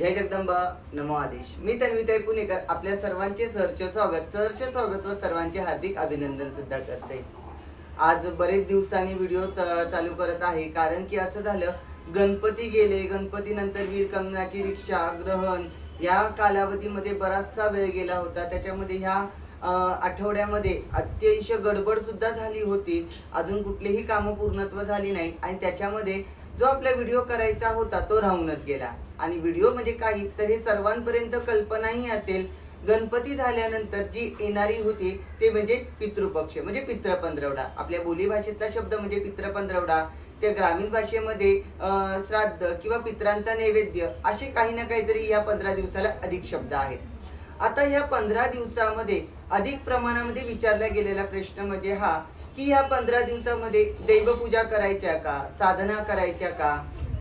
जय जगदंबा नमो आदेश. मी तन्विताई पुणेकर आपल्या सर्वांचे सहर्ष स्वागत सहर्ष स्वागत व सर्वांचे हार्दिक अभिनंदन सुद्धा करते. आज बरेच दिवसांनी व्हिडिओ चालू करत आहे कारण की असं झालं गणपती गेले गणपती नंतर वीर कंगनाची ग्रहण या कालावधीमध्ये बराचसा वेळ गेला होता. त्याच्यामध्ये ह्या आठवड्यामध्ये अतिशय गडबड सुद्धा झाली होती. अजून कुठलीही कामं पूर्णत्व झाली नाही. आणि त्याच्यामध्ये जो आपला व्हिडिओ करायचा होता तो राहूनच गेला. आणि व्हिडिओ म्हणजे काही तर हे सर्वांपर्यंत कल्पनाही असेल. गणपती झाल्यानंतर जी येणारी होती ते म्हणजे पितृपक्ष म्हणजे पितृपंधरवडा. आपल्या बोलीभाषेतला शब्द म्हणजे पितृपंधरवडा. त्या ग्रामीण भाषेमध्ये श्राद्ध किंवा पित्रांचा नैवेद्य असे काही ना काहीतरी या पंधरा दिवसाला अधिक शब्द आहेत. आता ह्या पंधरा दिवसामध्ये अधिक प्रमाणामध्ये विचारला गेलेला प्रश्न म्हणजे हा की ह्या पंधरा दिवसामध्ये देवपूजा करायच्या का? साधना करायच्या का?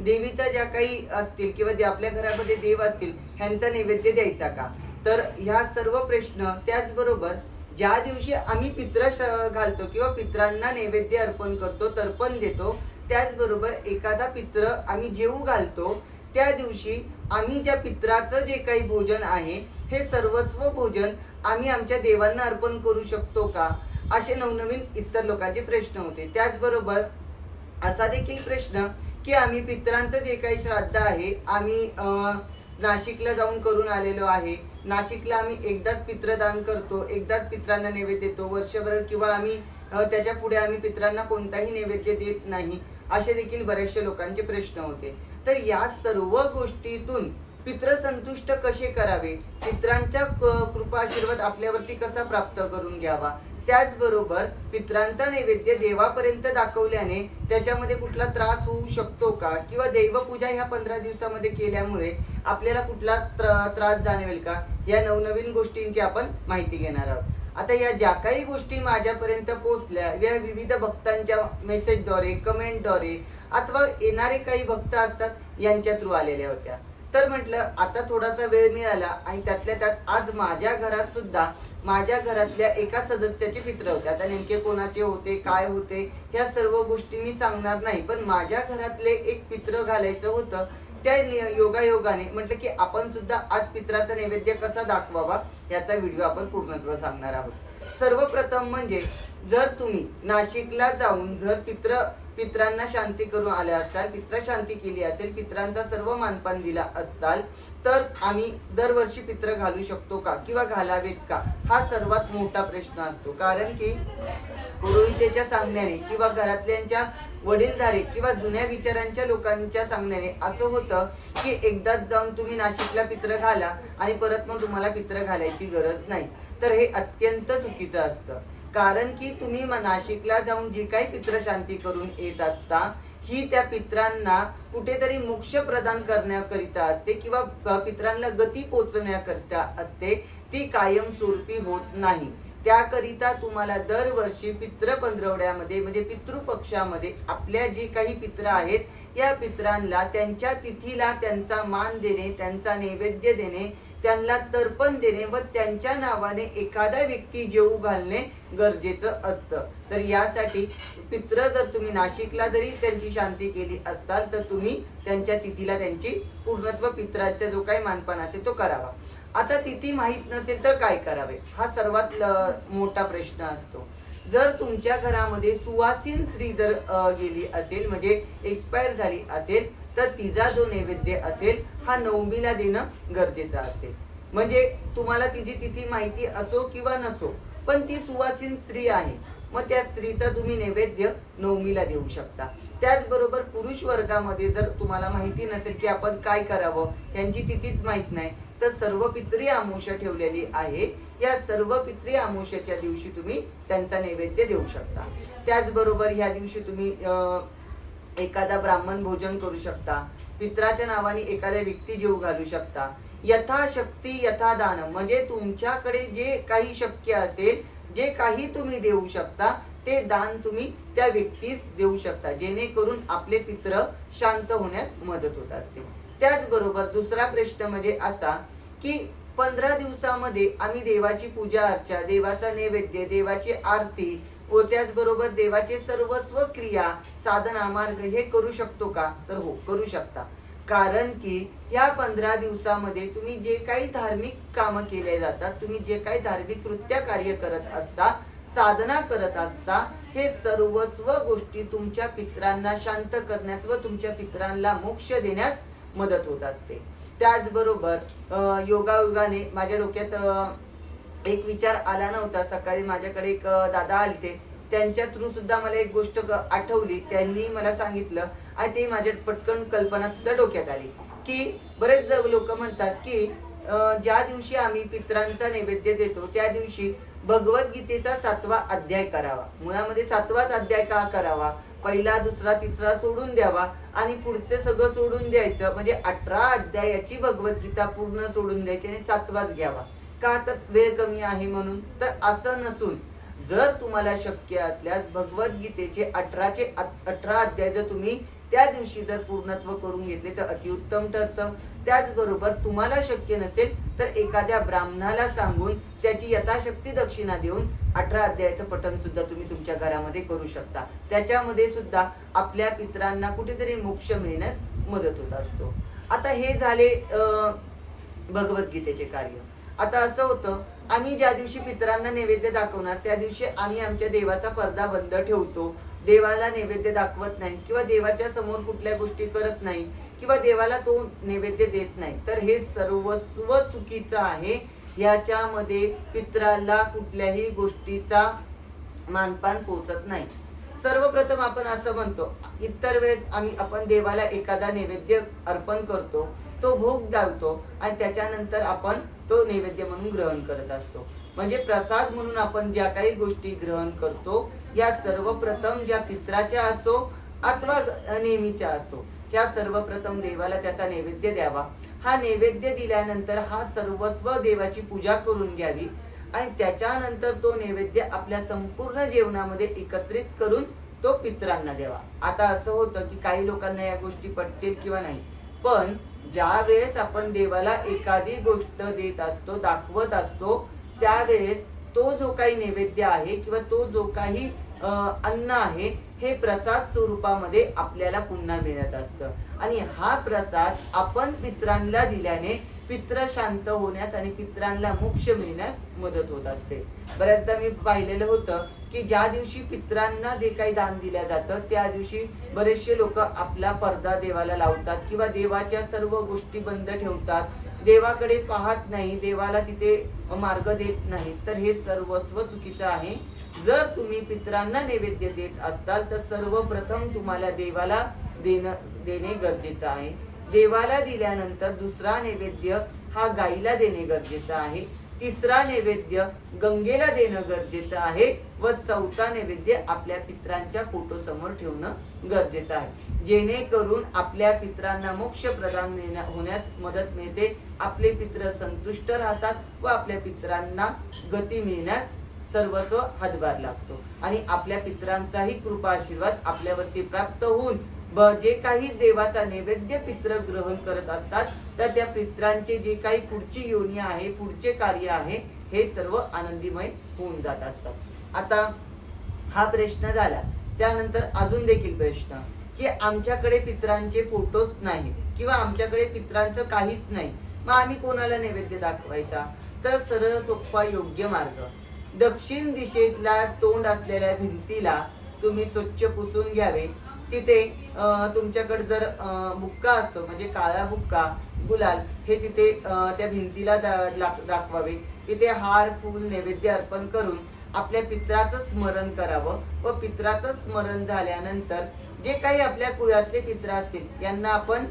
देवीचा ज्या काही असतील किंवा जे आपल्या घरामध्ये देव असतील ह्यांचा नैवेद्य द्यायचा का? तर ह्या सर्व प्रश्न त्याचबरोबर ज्या दिवशी आम्ही पित्र श- घालतो किंवा पित्रांना नैवेद्य अर्पण करतो तर्पण देतो त्याचबरोबर एखादा पित्र आम्ही जेवू घालतो त्या दिवशी आम्ही ज्या पित्राचं जे काही भोजन आहे हे सर्वस्व भोजन आम्ही आमच्या देवांना अर्पण करू शकतो का? असे नवनवीन इतर लोकांचे प्रश्न होते. त्याचबरोबर असा देखील प्रश्न की आम्ही पित्रांचं जे काही श्राद्ध आहे आम्ही नाशिकला जाऊन करून आलेलो आहे. नाशिकला आम्ही एकदाच पित्रदान करतो एकदाच पित्रांना नैवेद्य देतो. वर्षभर किंवा आम्ही त्याच्या पुढे आम्ही पित्रांना कोणताही नैवेद्य देत नाही असे देखील बरेचसे लोकांचे प्रश्न होते. तर या सर्व गोष्टीतून पित्र संतुष्ट कसे करावे? पित्रांच्या कृपा आशीर्वाद आपल्यावरती कसा प्राप्त करून घ्यावा? त्याचबरोबर पित्रांचा नैवेद्य देवापर्यंत दाखवल्याने त्याच्यामध्ये कुठला त्रास होऊ शकतो का? किंवा देवपूजा ह्या पंधरा दिवसामध्ये केल्यामुळे आपल्याला कुठला त्र- त्रास जाणवेल का? या नवनवीन गोष्टींची आपण माहिती घेणार आहोत. आता या ज्या काही गोष्टी माझ्यापर्यंत पोहोचल्या या विविध भक्तांच्या मेसेजद्वारे कमेंटद्वारे अथवा येणारे काही भक्त असतात यांच्या थ्रू आलेल्या होत्या. तर म्हटलं आता थोडासा वेळ मिळाला आणि त्यातल्या त्यात आज माझ्या घरात सुद्धा माझ्या घरातल्या एका सदस्याचे मित्र होते. आता नेमके कोणाचे होते काय होते ह्या सर्व गोष्टी मी सांगणार नाही. पण माझ्या घरातले एक पित्र घालायचं होतं त्या योगायोगाने म्हटलं की आपण सुद्धा आज पित्राचा नैवेद्य कसा दाखवावा याचा व्हिडिओ आपण पूर्णत्व सांगणार आहोत. सर्वप्रथम म्हणजे जर तुम्ही नाशिकला जाऊन जर पित्र पित्रांना शांती करून आल्या असताल पित्र शांती केली असेल पित्रांचा सर्व मानपान दिला असताल तर आम्ही दरवर्षी पित्र घालू शकतो का किंवा घालावेत का? हा सर्वात मोठा प्रश्न असतो. कारण की पुरोहितेच्या सांगण्याने किंवा घरातल्यांच्या वडीलधारे किंवा जुन्या विचारांच्या लोकांच्या सांगण्याने असं होतं की एकदाच जाऊन तुम्ही नाशिकला पित्र घाला आणि परत मग तुम्हाला पित्र घालायची गरज नाही. तर हे अत्यंत चुकीचं असतं. कारण की तुम्ही नाशिकला जाऊन जी काही पित्रशांती करून येत असता ही त्या पित्रांना कुठेतरी मोक्ष प्रदान करण्याकरिता असते किंवा पित्रांना गती पोचवण्याकरिता असते ती कायमस्वरूपी होत नाही. त्याकरिता तुम्हाला दरवर्षी पित्र पंधरवड्यामध्ये म्हणजे पितृपक्षामध्ये आपल्या जे काही पित्र आहेत या पित्रांना त्यांच्या तिथीला त्यांचा मान देणे त्यांचा नैवेद्य देणे त्यांना तर्पण देणे व त्यांच्या नावाने एखादा व्यक्ती जेवू घालणे गरजेचं असतं. तर यासाठी पित्र जर तुम्ही नाशिकला जरी त्यांची शांती केली असताल तर तुम्ही त्यांच्या तिथीला त्यांची पूर्णत्व पित्राचा जो काही मानपान असेल तो करावा. आता तिथी माहीत नसेल तर काय करावे? हा सर्वात मोठा प्रश्न असतो. जर तुमच्या घरामध्ये सुवासीन स्त्री जर गेली असेल म्हणजे एक्सपायर झाली असेल तर तिचा जो नैवेद्य असेल हा नवमीला देणं गरजेचं असेल. म्हणजे तुम्हाला तिची तिथी माहिती असो किंवा नसो पण ती सुवासीन स्त्री आहे. मग त्या स्त्रीचा तुम्ही नैवेद्य नवमीला देऊ शकता. त्याचबरोबर पुरुष वर्गामध्ये जर तुम्हाला माहिती नसेल की आपण काय करावं यांची तिथीच माहीत नाही तर सर्व पित्री आमोशा ठेवलेली आहे. या सर्व पित्री आमोशाच्या दिवशी तुम्ही त्यांचा नैवेद्य देऊ शकता. त्याचबरोबर ह्या दिवशी तुम्ही अं, एखादा ब्राह्मण भोजन करू शकता पित्राच्या नावाने एखाद्या व्यक्ती जीव घालू शकता. यथाशक्ती यथादान म्हणजे तुमच्याकडे जे काही शक्य असेल जे काही तुम्ही देऊ शकता ते दान तुम्ही त्या व्यक्तीस देऊ शकता. जेणेकरून आपले पित्र शांत होण्यास मदत होत असते. त्याचबरोबर दुसरा प्रश्न म्हणजे असा की पंधरा दिवसामध्ये आम्ही देवाची पूजा अर्चा देवाचा नैवेद्य देवाची आरती व त्याचबरोबर देवाचे सर्वस्व क्रिया साधना मार्ग हे करू शकतो का? तर हो करू शकता. कारण की ह्या पंधरा दिवसामध्ये तुम्ही जे काही धार्मिक कामं केले जातात तुम्ही जे काही धार्मिक कृत्या कार्य करत असता साधना करत असता हे सर्वस्व गोष्टी तुमच्या पित्रांना शांत करण्यास व तुमच्या पित्रांना मोक्ष देण्यास मदत होत असते. त्याचबरोबर योगायोगाने माझ्या डोक्यात एक विचार आला नव्हता. सकाळी माझ्याकडे एक दादा दादा आलते. त्यांच्या थ्रू सुद्धा मला एक गोष्ट आठवली. त्यांनी मला सांगितलं आणि ते माझ्या पटकन कल्पना सुद्धा डोक्यात आली. की बरेच लोक म्हणतात की ज्या दिवशी आम्ही पित्रांचा नैवेद्य देतो त्या दिवशी भगवद्गीतेचा सातवा अध्याय करावा. मुळामध्ये सातवाच अध्याय का करावा? पहिला दुसरा तिसरा सोडून द्यावा आणि पुढचे सगळं सोडून द्यायचं. म्हणजे अठरा अध्यायाची भगवद्गीता पूर्ण सोडून द्यायची आणि सातवाच घ्यावा. का तर वेळ कमी आहे म्हणून? तर असं नसून जर तुम्हाला शक्य असल्यास भगवद्गीतेचे अठराचे अठरा अध्याय जर तुम्ही त्या दिवशी जर पूर्णत्व करून घेतले तर अतिउत्तम ठरतं. त्याचबरोबर तुम्हाला शक्य नसेल तर एखाद्या ब्राह्मणाला सांगून त्याची यथाशक्ती दक्षिणा देऊन अठरा अध्यायाचं पठण सुद्धा तुम्ही तुमच्या घरामध्ये करू शकता. त्याच्यामध्ये सुद्धा आपल्या पित्रांना कुठेतरी मोक्ष मिळण्यास मदत होत असतो. आता हे झाले भगवद्गीतेचे कार्य. आता असं होतं आम्ही ज्या दिवशी पितरांना नैवेद्य दाखवणार त्या दिवशी आम्ही आमच्या देवाचा पडदा बंद ठेवतो. देवाला नैवेद्य दाखवत नाही किंवा देवाच्या समोर कुठल्या गोष्टी करत नाही किंवा देवाला तो नैवेद्य देत नाही. तर हे सर्वस्व चुकीचं आहे. ह्याच्यामध्ये पित्राला कुठल्याही गोष्टीचा मानपान पोचत नाही. सर्वप्रथम आपण असं म्हणतो इतर वेळेस आम्ही आपण देवाला एखादा नैवेद्य अर्पण करतो तो भोग जाळतो आणि त्याच्यानंतर आपण तो नैवेद्य म्हणून ग्रहण करत असतो. म्हणजे प्रसाद म्हणून आपण ज्या काही गोष्टी ग्रहण करतो या सर्वप्रथम ज्या पित्राच्या असो अथवा नेहमीच्या असो त्या सर्वप्रथम देवाला त्याचा नैवेद्य द्यावा. हा नैवेद्य दिल्यानंतर हा सर्वस्व देवाची पूजा करून घ्यावी आणि त्याच्यानंतर तो नैवेद्य आपल्या संपूर्ण जेवणामध्ये एकत्रित करून तो पित्रांना द्यावा. आता असं होतं की काही लोकांना या गोष्टी पटतील किंवा नाही. पण ज्या वेळेस आपण देवाला एखादी गोष्ट देत असतो दाखवत असतो त्यावेळेस तो जो काही नैवेद्य आहे किंवा तो जो काही अन्न आहे हे प्रसाद स्वरूपामध्ये आपल्याला पुन्हा मिळत असतं. आणि हा प्रसाद आपण पित्रांना दिल्याने पित्र शांत होण्यास आणि पित्रांना मोक्ष मिळण्यास मदत होत असते. बऱ्याचदा मी पाहिलेलं होतं की ज्या दिवशी पित्रांना जे काही दान दिलं जातं त्या दिवशी बरेचसे लोक आपला पडदा देवाला लावतात किंवा देवाच्या सर्व गोष्टी बंद ठेवतात. देवाकडे पाहत नाही देवाला तिथे मार्ग देत नाही तर हे सर्वस्व चुकीचं आहे. जर तुम्ही पित्रांना नैवेद्य देत असताल तर सर्वप्रथम तुम्हाला देवाला देणं देणे गरजेचं आहे. देवाला दिल्यानंतर दुसरा नैवेद्य हा गाईला देणे गरजेचं आहे. तिसरा नैवेद्य गंगेला देणं गरजेचं आहे व चौथा नैवेद्य आपल्या पित्रांच्या फोटोसमोर ठेवणं गरजेचं आहे. जेणेकरून आपल्या पित्रांना मोक्ष प्रदान मिळण्या होण्यास मदत मिळते. आपले पित्र संतुष्ट राहतात व आपल्या पित्रांना गती मिळण्यास सर्वस्व हातभार लागतो. आणि आपल्या पित्रांचाही कृपा आशीर्वाद आपल्यावरती प्राप्त होऊन ब जे काही देवाचा नैवेद्य पित्र ग्रहण करत असतात तर त्या पित्रांचे जे काही पुढची योनी आहे पुढचे कार्य आहे हे सर्व आनंदीमय होऊन जात असतात. आता हा प्रश्न झाला. त्यानंतर अजून देखील प्रश्न की आमच्याकडे पित्रांचे फोटोज नाहीत किंवा आमच्याकडे पित्रांचं काहीच नाही मग आम्ही कोणाला नैवेद्य दाखवायचा? तर सरळ सोपा योग्य मार्ग. दक्षिण दिशेतला तोंड असलेल्या भिंतीला तुम्ही स्वच्छ पुसून घ्यावे. तिथे तुमच्याकडे जर बुक्का असतो म्हणजे काळा बुक्का गुलाल हे तिथे त्या भिंतीला दाखवावे. तिथे हार फूल नैवेद्य अर्पण करून आपल्या पित्राचं स्मरण करावं व पित्राचं स्मरण झाल्यानंतर जे काही आपल्या कुळातले पित्र असतील यांना आपण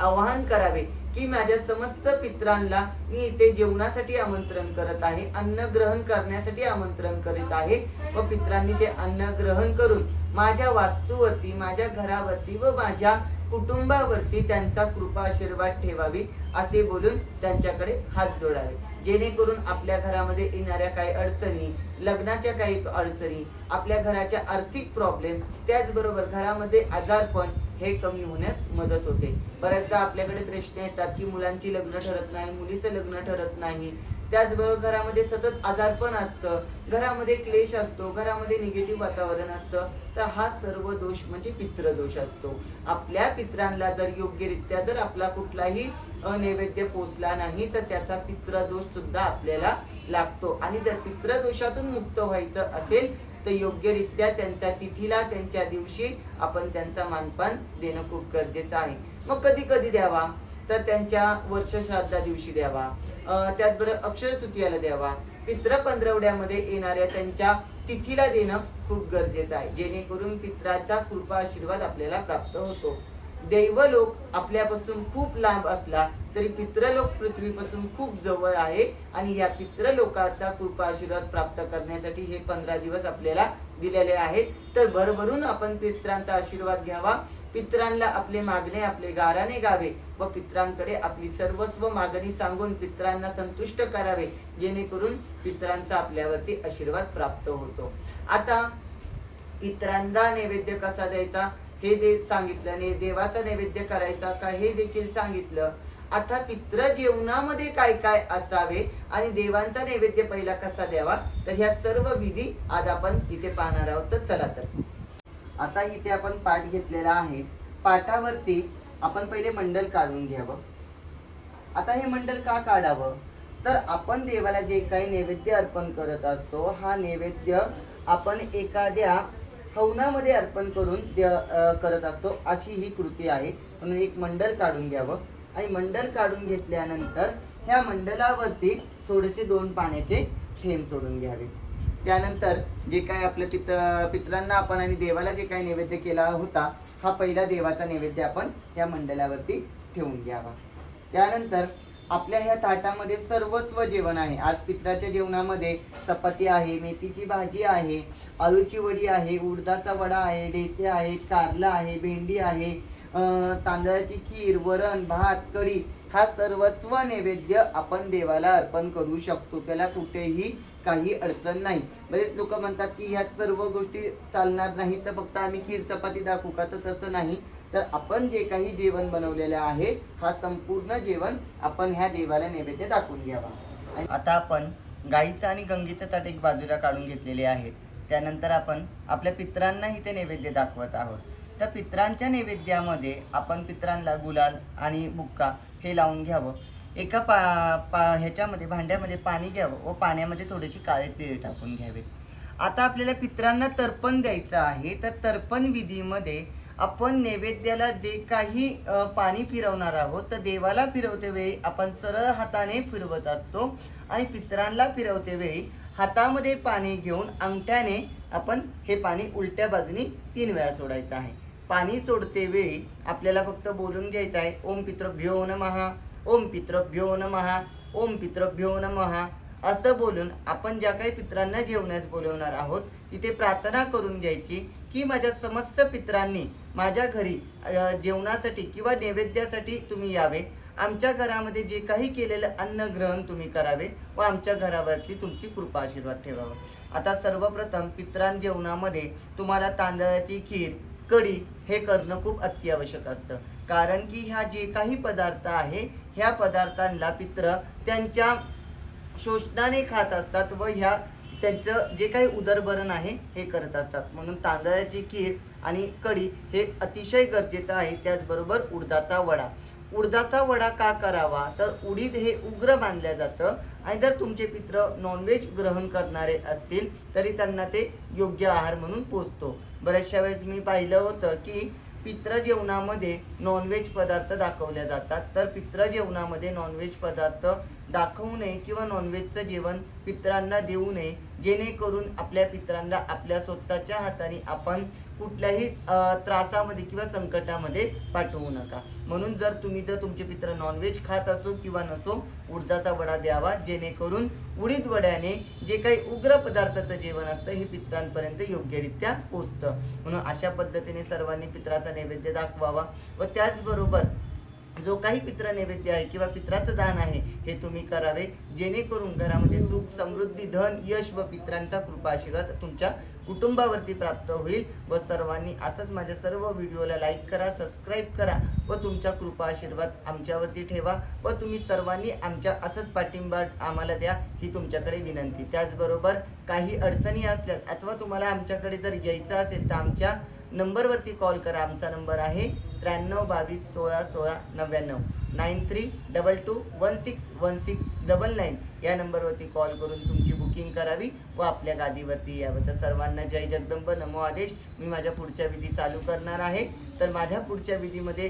आवाहन करावे की माझ्या समस्त पित्रांना मी इथे जेवणासाठी आमंत्रण करत आहे अन्न ग्रहण करण्यासाठी आमंत्रण करीत आहे. व पित्रांनी ते अन्न ग्रहण करून माझ्या वास्तूवरती माझ्या घरावरती व माझ्या कुटुंबावरती त्यांचा कृपा आशीर्वाद ठेवावी असे बोलून त्यांच्याकडे हात जोडावे. जेणेकरून आपल्या घरामध्ये येणाऱ्या काही अडचणी लग्नाच्या काही अडचणी आपल्या घराच्या आर्थिक प्रॉब्लेम त्याचबरोबर घरामध्ये आजारपण हे कमी होण्यास मदत होते. बऱ्याचदा आपल्याकडे प्रश्न येतात की मुलांची लग्न ठरत नाही मुलीचं लग्न ठरत नाही. त्याचबरोबर घरामध्ये सतत आजारपण असतं. घरामध्ये क्लेश असतो घरामध्ये निगेटिव्ह वातावरण असतं. तर हा सर्व दोष म्हणजे पितृदोष असतो. आपल्या पित्रांना जर योग्यरित्या जर आपला कुठलाही नैवेद्य पोचला नाही तर त्याचा पितृदोष सुद्धा आपल्याला लागतो. आणि जर पितृदोषातून मुक्त व्हायचं असेल तर योग्यरित्या त्यांच्या तिथीला त्यांच्या दिवशी आपण त्यांचा मानपान देणं खूप गरजेचं आहे. मग कधी कधी द्यावा? तर त्यांच्या वर्षश्राद्धा दिवशी द्यावा. त्याचबरोबर अक्षय तृतीयाला द्यावा. पित्र पंधरवड्यामध्ये येणाऱ्या त्यांच्या तिथीला देणं खूप गरजेचं आहे. जेणेकरून पित्राचा कृपा आशीर्वाद आपल्याला प्राप्त होतो. दैवलोक आपल्यापासून खूप लांब असला तरी पित्रलोक पृथ्वीपासून खूप जवळ आहे आणि या पित्रलोकाचा कृपा आशीर्वाद प्राप्त करण्यासाठी हे पंधरा दिवस आपल्याला दिलेले आहेत. तर भरभरून आपण पित्रांचा आशीर्वाद घ्यावा. पित्रांना आपले मागणे आपले गाराने गावे व पित्रांकडे आपली सर्वस्व मागणी सांगून पित्रांना संतुष्ट करावे जेणेकरून पित्रांचा आपल्यावरती आशीर्वाद प्राप्त होतो. आता पित्रांना नैवेद्य कसा द्यायचा? हे दे सांगितलं. ने देवाचा नैवेद्य करायचा का? हे देखील सांगितलं. आता पित्र जेवणामध्ये काय काय असावे आणि देवांचा नैवेद्य पहिला कसा द्यावा? तर ह्या सर्व विधी आज आपण इथे पाहणार आहोत. तर चला तर. आता इथे आपण पाठ घेतलेला आहे. पाठावरती आपण पहिले मंडल काढून घ्यावं. आता हे मंडल का काढावं? तर आपण देवाला जे काही नैवेद्य अर्पण करत असतो हा नैवेद्य आपण एखाद्या हवनामध्ये अर्पण करून दे- करत असतो अशी ही कृती आहे. म्हणून एक मंडल काढून घ्यावं. आणि मंडल काढून घेतल्यानंतर ह्या मंडलावरती थोडेसे दोन पाण्याचे थेंब सोडून घ्यावे. त्यानंतर जे काय आपल्या पित पित्रांना आपण आणि देवाला जे काही नैवेद्य केला होता हा पहिला देवाचा नैवेद्य आपण या मंडलावरती ठेवून घ्यावा. त्यानंतर आपल्या ह्या ताटामध्ये सर्वस्व जेवण आहे. आज पित्राच्या जेवणामध्ये चपाती आहे मेथीची भाजी आहे आलूची वडी आहे उडदाचा वडा आहे डेसे आहे कारला आहे भेंडी आहे तांदळाची खीर वरण भात कढी हा सर्वस्व नैवेद्य आपण देवाला अर्पण करू शकतो. त्याला कुठेही काही अडचण नाही. म्हणजे बरेच लोक म्हणतात की ह्या सर्व गोष्टी चालणार नाही तर फक्त आम्ही खीर चपाती दाखवू का? तर तसं नाही. तर आपण जे काही जेवण बनवलेलं आहे हा संपूर्ण जेवण आपण ह्या देवाला नैवेद्य दाखवून घ्यावा. आता आपण गाईचं आणि गंगेचं ताट एक बाजूला काढून घेतलेले आहेत त्यानंतर आपण आपल्या पित्रांनाही ते नैवेद्य दाखवत आहोत. तर पित्रांच्या नैवेद्यामध्ये आपण पित्रांना गुलाल आणि बुक्का हे लावून घ्यावं. एका पा पा ह्याच्यामध्ये भांड्यामध्ये पाणी घ्यावं व पाण्यामध्ये थोडेसे काळे तेल टाकून घ्यावे. आता आपल्याला पित्रांना तर्पण द्यायचं आहे तर तर्पण विधीमध्ये आपण नैवेद्याला जे काही पाणी फिरवणार आहोत तर देवाला फिरवते वेळी आपण सरळ हाताने फिरवत असतो आणि पित्रांना फिरवते वेळी हातामध्ये पाणी घेऊन अंगठ्याने आपण हे पाणी उलट्या बाजूनी तीन वेळा सोडायचं आहे. पाणी सोडते वेळी आपल्याला फक्त बोलून घ्यायचं आहे ओम पितृभ्यो नमः. ओम पितृभ्यो नमहा ओम पितृभ्यो नमहा असं बोलून आपण ज्या काही पित्रांना जेवण्यास बोलवणार आहोत तिथे प्रार्थना करून घ्यायची की माझ्या समस्त पित्रांनी माझ्या घरी जेवणासाठी किंवा नैवेद्यासाठी तुम्ही यावे. आमच्या घरामध्ये जे काही केलेलं अन्न ग्रहण तुम्ही करावे व आमच्या घरावरती तुमची कृपा आशीर्वाद ठेवावं. आता सर्वप्रथम पित्रां जेवणामध्ये तुम्हाला तांदळाची खीर कढी हे करणं खूप अत्यावश्यक असतं. कारण की ह्या जे काही पदार्थ आहे ह्या पदार्थांना पित्र त्यांच्या शोषणाने खात असतात व ह्या त्यांचं जे काही उदरभरण आहे हे करत असतात. म्हणून तांदळाची खीर आणि कढी हे अतिशय गरजेचं आहे. त्याचबरोबर उडदाचा वडा. उडदाचा वडा का करावा? तर उडीद हे उग्र मानलं जातं. आणि जर तुमचे पित्र नॉनव्हेज ग्रहण करणारे असतील तरी त्यांना ते योग्य आहार म्हणून पोचतो बऱ्याचशा वेळेस मी पाहिलं होतं की पित्र जेवणामध्ये नॉनव्हेज पदार्थ दाखवले जातात. तर पित्र जेवणामध्ये नॉनव्हेज पदार्थ दाखवू नये किंवा नॉनव्हेजचं जेवण पित्रांना देऊ नये जेणेकरून आपल्या पित्रांना आपल्या स्वतःच्या हाताने आपण कुठल्याही त्रासामध्ये किंवा संकटामध्ये पाठवू नका. म्हणून जर तुम्ही जर तुमचे पित्र नॉनव्हेज खात असो किंवा नसो उडदाचा वडा द्यावा जेणेकरून उडीद वड्याने जे काही उग्र पदार्थाचं जेवण असतं हे पित्रांपर्यंत योग्यरित्या पोचतं. म्हणून अशा पद्धतीने सर्वांनी पित्राचा नैवेद्य दाखवावा व त्याचबरोबर जो काही पित्र नैवेद्य आहे किंवा पित्राचं दान आहे हे तुम्ही करावे. जेणेकरून घरामध्ये सुख समृद्धी धन यश व पित्रांचा कृपा आशीर्वाद तुमच्या कुटुंबावरती प्राप्त होईल. व सर्वांनी असंच माझ्या सर्व व्हिडिओला लाईक करा सबस्क्राईब करा व तुमच्या कृपा आशीर्वाद आमच्यावरती ठेवा. व तुम्ही सर्वांनी आमच्या असंच पाठिंबा आम्हाला द्या ही तुमच्याकडे विनंती. त्याचबरोबर काही अडचणी असल्यास अथवा तुम्हाला आमच्याकडे जर यायचं असेल तर आमच्या नंबरवरती कॉल करा. आमचा नंबर आहे त्र्याण्णव बावीस सोळा सोळा नव्याण्णव. Nine three double two one six one six double nine या नंबरवरती कॉल करून तुमची बुकिंग करावी व आपल्या गादीवरती यावं. तर सर्वांना जय जगदंब. नमो आदेश. मी माझ्या पुढच्या विधी चालू करणार आहे. तर माझ्या पुढच्या विधीमध्ये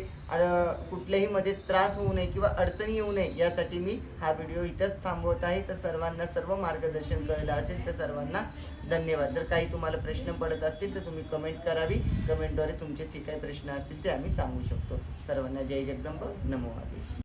कुठल्याही मध्ये त्रास होऊ नये किंवा अडचणी येऊ नये यासाठी मी हा व्हिडिओ इथंच थांबवत आहे. तर सर्वांना सर्व मार्गदर्शन कळलं असेल तर सर्वांना धन्यवाद. जर काही तुम्हाला प्रश्न पडत असतील तर तुम्ही कमेंट करावी. कमेंटद्वारे तुमचे जे काही प्रश्न असतील ते आम्ही सांगू शकतो. सर्वांना जय जगदंब. नमो आदेश.